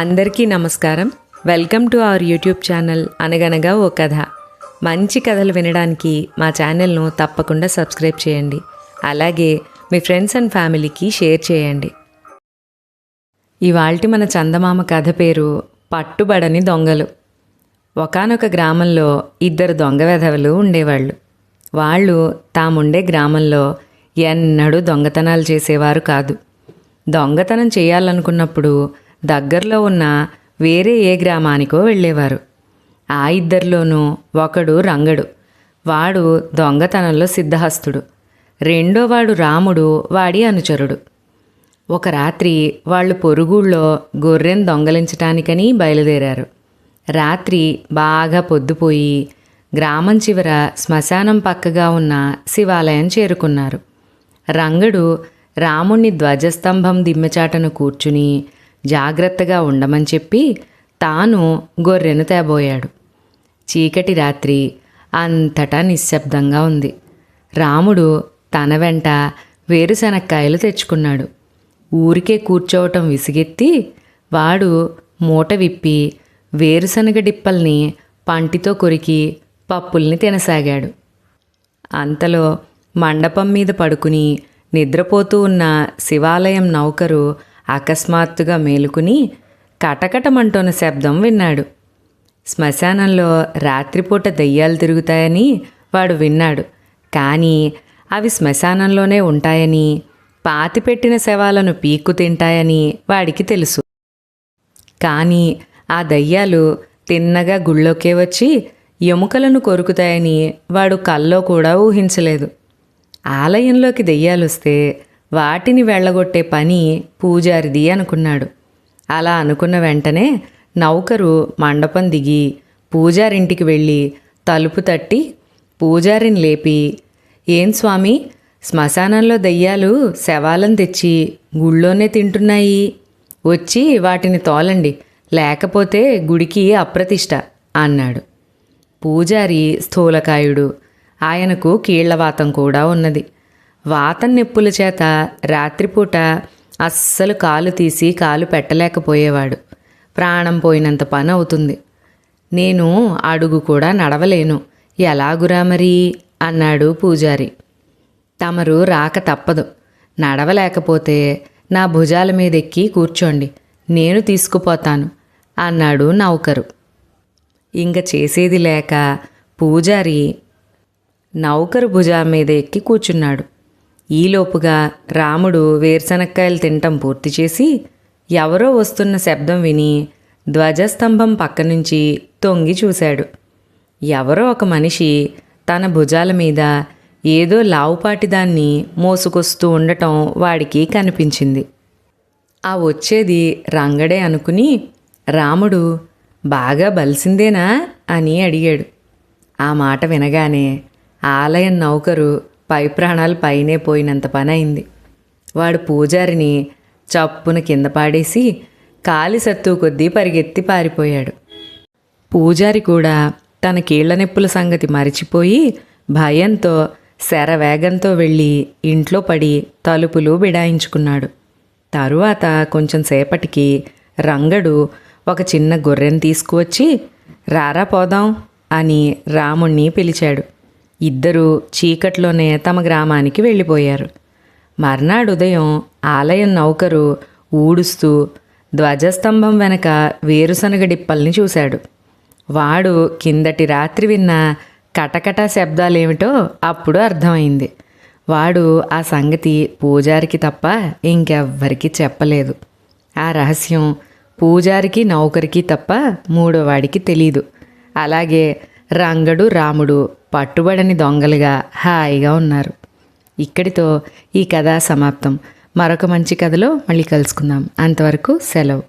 అందరికీ నమస్కారం. Welcome to our YouTube channel అనగనగా ఓ కథ. మంచి కథలు వినడానికి మా ఛానల్ను తప్పకుండా సబ్స్క్రైబ్ చేయండి. అలాగే మీ ఫ్రెండ్స్ అండ్ ఫ్యామిలీకి షేర్ చేయండి. ఇవాల్టి మన చందమామ కథ పేరు పట్టుబడని దొంగలు. ఒకానొక గ్రామంలో ఇద్దరు దొంగ వెధవలు ఉండేవాళ్ళు. వాళ్ళు తాముండే గ్రామంలో ఎన్నడూ దొంగతనాలు చేసేవారు కాదు. దొంగతనం చేయాలనుకున్నప్పుడు దగ్గరలో ఉన్న వేరే ఏ గ్రామానికో వెళ్ళేవారు. ఆ ఇద్దరిలోనూ ఒకడు రంగడు వాడు దొంగతనంలో సిద్ధహస్తుడు. రెండోవాడు రాముడు వాడి అనుచరుడు. ఒక రాత్రి వాళ్ళు పొరుగుళ్ళో గొర్రెను దొంగలించటానికని బయలుదేరారు. రాత్రి బాగా పొద్దుపోయి గ్రామం చివర శ్మశానం పక్కగా ఉన్న శివాలయం చేరుకున్నారు. రంగడు రాముణ్ణి ధ్వజస్తంభం దిమ్మచాటను కూర్చుని జాగ్రత్తగా ఉండమని చెప్పి తాను గొర్రెను తేబోయాడు. చీకటి రాత్రి అంతటా నిశ్శబ్దంగా ఉంది. రాముడు తన వెంట వేరుశనక్కాయలు తెచ్చుకున్నాడు. ఊరికే కూర్చోవటం విసిగెత్తి వాడు మూట విప్పి వేరుశనగ డిప్పల్ని పంటితో కొరికి పప్పుల్ని తినసాగాడు. అంతలో మండపం మీద పడుకుని నిద్రపోతూ ఉన్న శివాలయం నౌకరు అకస్మాత్తుగా మేలుకుని కటకటమంటోన శబ్దం విన్నాడు. శ్మశానంలో రాత్రిపూట దెయ్యాలు తిరుగుతాయని వాడు విన్నాడు. కానీ అవి శ్మశానంలోనే ఉంటాయని పాతిపెట్టిన శవాలను పీక్కు తింటాయని వాడికి తెలుసు. కానీ ఆ దయ్యాలు తిన్నగా గుళ్ళోకే వచ్చి ఎముకలను కొరుకుతాయని వాడు కల్లో కూడా ఊహించలేదు. ఆలయంలోకి దెయ్యాలొస్తే వాటిని వెళ్ళగొట్టే పని పూజారిది అనుకున్నాడు. అలా అనుకున్న వెంటనే నౌకరు మండపం దిగి పూజారింటికి వెళ్ళి తలుపు తట్టి పూజారిని లేపి ఏం స్వామి శ్మశానంలో దెయ్యాలు శవాలను తెచ్చి గుళ్ళోనే తింటున్నాయి. వచ్చి వాటిని తోలండి లేకపోతే గుడికి అప్రతిష్ట అన్నాడు. పూజారి స్థూలకాయుడు. ఆయనకు కీళ్ళవాతం కూడా ఉన్నది. వాతం నొప్పుల చేత రాత్రిపూట అస్సలు కాలు తీసి కాలు పెట్టలేకపోయేవాడు. ప్రాణం పోయినంత పని అవుతుంది. నేను అడుగు కూడా నడవలేను. ఎలాగురా మరి? అన్నాడు పూజారి. తమరు రాక తప్పదు. నడవలేకపోతే నా భుజాల మీద ఎక్కి కూర్చోండి. నేను తీసుకుపోతాను అన్నాడు నౌకరు. ఇంక చేసేది లేక పూజారి నౌకరు భుజాల మీద ఎక్కి కూర్చున్నాడు. ఈలోపుగా రాముడు వేరుశనక్కాయలు తినటం పూర్తి చేసి ఎవరో వస్తున్న శబ్దం విని ధ్వజస్తంభం పక్క నుంచి తొంగి చూశాడు. ఎవరో ఒక మనిషి తన భుజాల మీద ఏదో లావుపాటి దాన్ని మోసుకొస్తూ ఉండటం వాడికి కనిపించింది. ఆ వచ్చేది రంగడే అనుకుని రాముడు బాగా బలిసిందేనా? అని అడిగాడు. ఆ మాట వినగానే ఆలయం నౌకరు పై ప్రాణాలు పైనే పోయినంత పని అయింది వాడు పూజారిని చప్పున కింద పాడేసి కాలి సత్తు కొద్దీ పరిగెత్తి పారిపోయాడు. పూజారి కూడా తన కీళ్ళ నొప్పుల సంగతి మరిచిపోయి భయంతో శరవేగంతో వెళ్ళి ఇంట్లో పడి తలుపులు బిడాయించుకున్నాడు. తరువాత కొంచెం సేపటికి రంగడు ఒక చిన్న గొర్రెను తీసుకువచ్చి రారా పోదాం అని రాముణ్ణి పిలిచాడు. ఇద్దరూ చీకట్లోనే తమ గ్రామానికి వెళ్ళిపోయారు. మర్నాడు ఉదయం ఆలయం నౌకరు ఊడుస్తూ ధ్వజస్తంభం వెనక వేరుశనగ డిప్పల్ని చూశాడు. వాడు కిందటి రాత్రి విన్న కటకట శబ్దాలేమిటో అప్పుడు అర్థమైంది. వాడు ఆ సంగతి పూజారికి తప్ప ఇంకెవ్వరికీ చెప్పలేదు. ఆ రహస్యం పూజారికి నౌకరికి తప్ప మూడో వాడికి తెలీదు. అలాగే రంగడు రాముడు పట్టుబడని దొంగలుగా హాయిగా ఉన్నారు. ఇక్కడితో ఈ కథ సమాప్తం. మరొక మంచి కథలో మళ్ళీ కలుసుకుందాం. అంతవరకు సెలవు.